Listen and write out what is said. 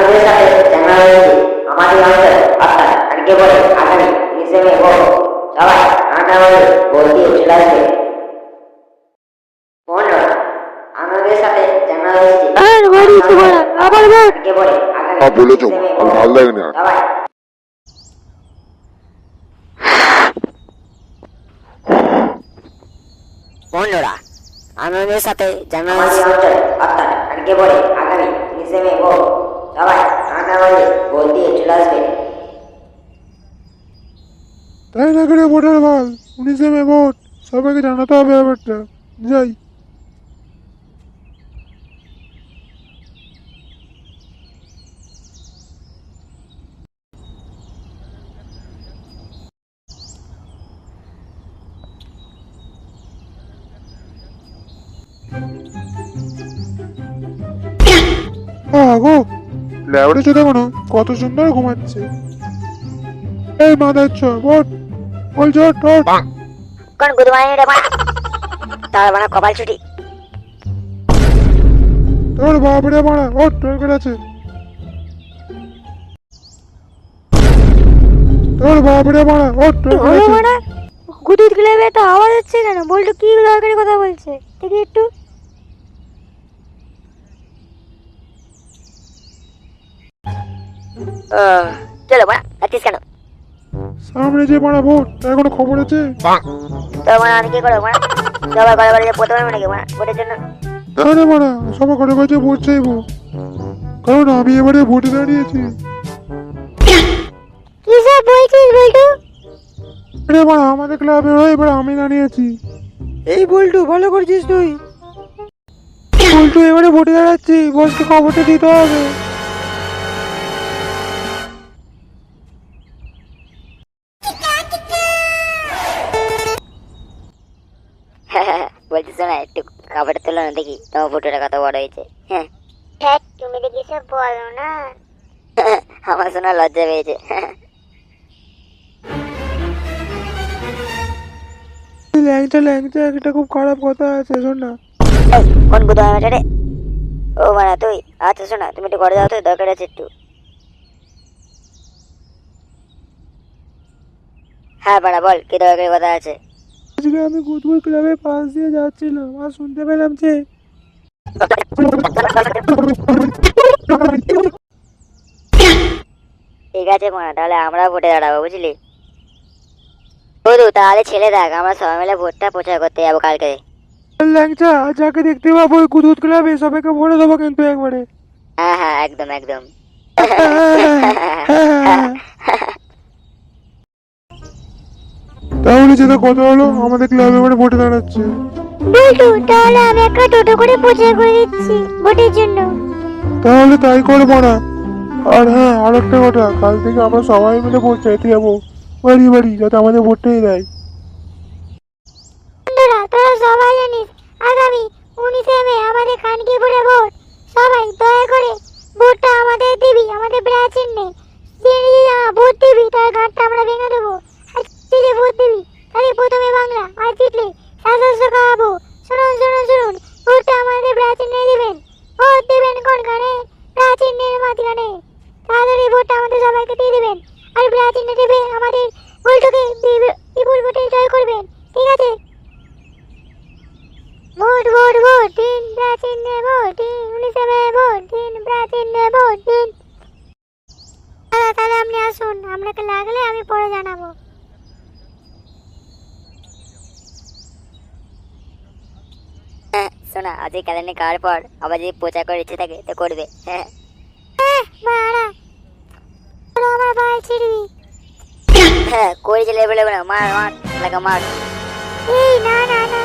আমাদের সাথে জানা হয়েছে আমাদের অঞ্চল অর্থাৎ আজকে বলে আগামী উনিশে মে সবাই আটা ভোট দিয়ে চলে আসবে আমাদের সাথে জানা হয়েছে বলা আবার বল আজকে আগামী হ্যাঁ, বলেছ। 29শে মে আর ভোট। ভালো। সবাই বন্ধুরা সাথে অর্থাৎ আগামী সবাই, আটা বাজে ভোট দিয়ে চলে আসবে। তাই না করে ভোটার বল উনিশে মে ভোট সবাইকে জানাতে হবে ব্যাপারটা। যাই। আগো ল্যাবরে চোদা কোনো কত সুন্দর ঘুমাচ্ছে। এই মাদার ছ ভোট বলছ ঠোঁট কোন গুড মর্নিং রে মা? তার মানে কপাল ছুটি। তোর বাপরে মারা ওর টার্গেট আছে। তোর বাপরে মারা ওর টার্গেট হলো আছে। মানে গুদুত ক্লাবে তো আওয়াজ হচ্ছে কেন? বলতো কি দরকারি কথা বলছে? দেখি একটু। চলো মা আছিস কেন? সামনে যে মারা ভোট তার কোনো খবর আছে? তো মানে আমি কি করব মা সবাই করে করে প্রথমে নাকি মা ভোটের জন্য? না রে মারা সবাই ঘরে কাছে ভোট চাইব। কারণ আমি এবারে ভোটে দাঁড়িয়েছি। কি সব বলছিস বলটু? রে মারা আমাদের ক্লাবে হয়ে এবার আমি দাঁড়িয়েছি। এই বল্টু ভালো করছিস তুই। বল্টু এবারে ভোটে দাঁড়াচ্ছি বসকে খবরটা দিতে হবে। না একটু খাবারটা তোলো না দেখি তোমার ফটোটা কত বড় হয়েছে। হ্যাঁ। হ্যাঁ তুমি দেখি সব বলো না। আমার শোনা লজ্জা পেয়েছে। ল্যাংচা ল্যাংচা একটা খুব খারাপ কথা আছে শোন না। কোন বুধ আমি রে? ও মানে তুই। আচ্ছা শোনা তুমি একটু ঘরে যাও তো দরকার আছে একটু। হ্যাঁ বাড়া বল কি দরকারি কথা আছে? আজকে আমি গুদগুদ ক্লাবের পাশ দিয়ে যাচ্ছিলাম আর শুনতে পেলাম যে ঠিক আছে মানা তাহলে আমরা ভোটে দাঁড়াবো বুঝলি? বধু তাহলে ছেলে দেখ আমরা সবাই মিলে ভোটটা প্রচার করতে যাব কালকে। ল্যাংচা যাকে দেখতে পাবো ওই গুদগুদ ক্লাবে সবাইকে ভরে দেবো কিন্তু একবারে। হ্যাঁ হ্যাঁ একদম একদম। তাহলে যেটা কথা হলো আমাদের ক্লাবে এবারে ভোটে দাঁড়াচ্ছে। বলটু তাহলে আমি একটা টোটো করে প্রচার করে দিচ্ছি ভোটের জন্য। তাহলে তাই করব না আর হ্যাঁ আর একটা কথা কাল থেকে আমরা সবাই মিলে ভোট চাইতে যাব। বাড়ি বাড়ি যাতে আমাদের ভোটটাই দেয়। বন্ধুরা তোরা সবাই জানিস আগামী উনিশে মে আমাদের খানকিপুরে ভোট সবাই দয়া করে ভোটটা আমাদের দিবি আমাদের প্রাচীন নেই ভোট দিবি তার ঘাটটা আমরা ভেঙে দেবো আর যে যে ভোট দিবি তাদের প্রথমে বাংলা আর জিতলে শাসস্য খাওয়াবো শুনুন শুনুন শুনুন ভোটটা আমাদের প্রাচীন নেই দিবেন ভোট দিবেন কোন গানে প্রাচীন নের মাঝখানে তাড়াতাড়ি ভোটটা আমাদের সবাইকে দিয়ে দিবেন আর দেবে আমাদের ভোটটাকে বিপুল ভোটে জয় করবেন। ঠিক আছে? ভোট ভোট ভোট দিন প্রাচীন ভোট দিন উনিশে ভোট দিন প্রাচীন ভোট দিন দাদা তাহলে আপনি আসুন, আপনাকে লাগলে আমি পরে জানাব। শোনা আজকে ক্যালেন্ডার খাওয়ার পর আবার যদি প্রচার করার ইচ্ছে থাকে, তো করবে। হ্যাঁ বাড়া আমার ভাই ছিড়বি করে চলে বলে না মার মার লাগা মার। এই না না না